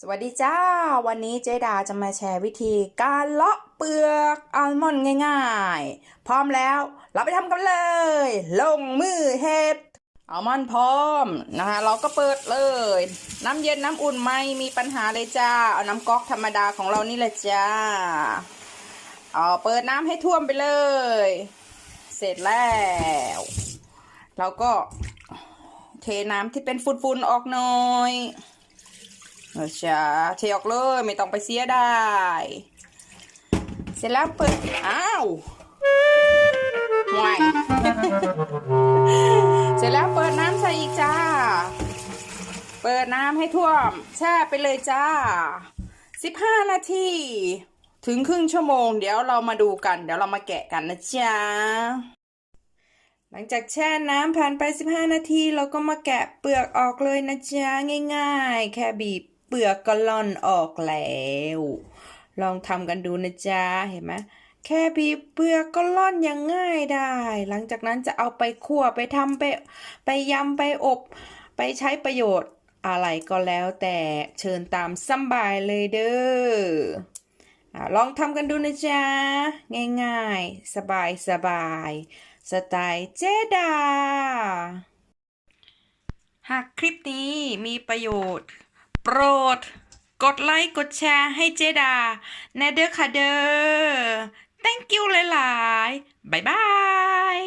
สวัสดีจ้า วันนี้เจดาจะมาแชร์วิธีการเลาะเปลือกอัลมอนด์ง่ายๆ พร้อมแล้วเราไปทำกันเลย ลงมือเฮ็ดอัลมอนด์พร้อมนะคะ เราก็เปิดเลย น้ำเย็นน้ำอุ่นไม่มีปัญหาเลยจ้า เอาน้ำก๊อกธรรมดาของเรานี่แหละจ้าเอาเปิดน้ำให้ท่วมไปเลย เสร็จแล้ว เราก็เทน้ำที่เป็นฝุ่นๆออกหน่อย เอาจ้าเทออกเลยไม่ต้องไปเสียได้ เสร็จแล้วเปิด อ้าวห่วยเสร็จแล้วเปิดน้ำใส่อีกจ้า เปิดน้ำให้ท่วม แช่ไปเลยจ้า 15 นาที ถึงครึ่งชั่วโมง เดี๋ยวเรามาดูกัน เดี๋ยวเรามาแกะกันนะจ๊ะ หลังจากแช่น้ำผ่านไป 15 นาที เราก็มาแกะเปลือกออกเลยนะจ๊ะ ง่ายๆ แค่บีบ ลือกก็ล่อนออกแล้ว ลองทำกันดูนะจ๊ะ เห็นไหมแค่บีบเปลือกก็ล่อนอย่างง่ายได้ หลังจากนั้นจะเอาไปคั่วไปทำไป ไปยำไปอบ ไปใช้ประโยชน์อะไรก็แล้วแต่เชิญตามสบายเลยเด้อลองทำกันดูนะจ๊ะ ง่ายๆ สบายสบายๆสไตล์เจดา หากคลิปนี้มีประโยชน์ โปรด กดไลค์กดแชร์ให้เจดาแนเดอร์ค่ะเด้อ thank you หลายๆ บ๊ายบาย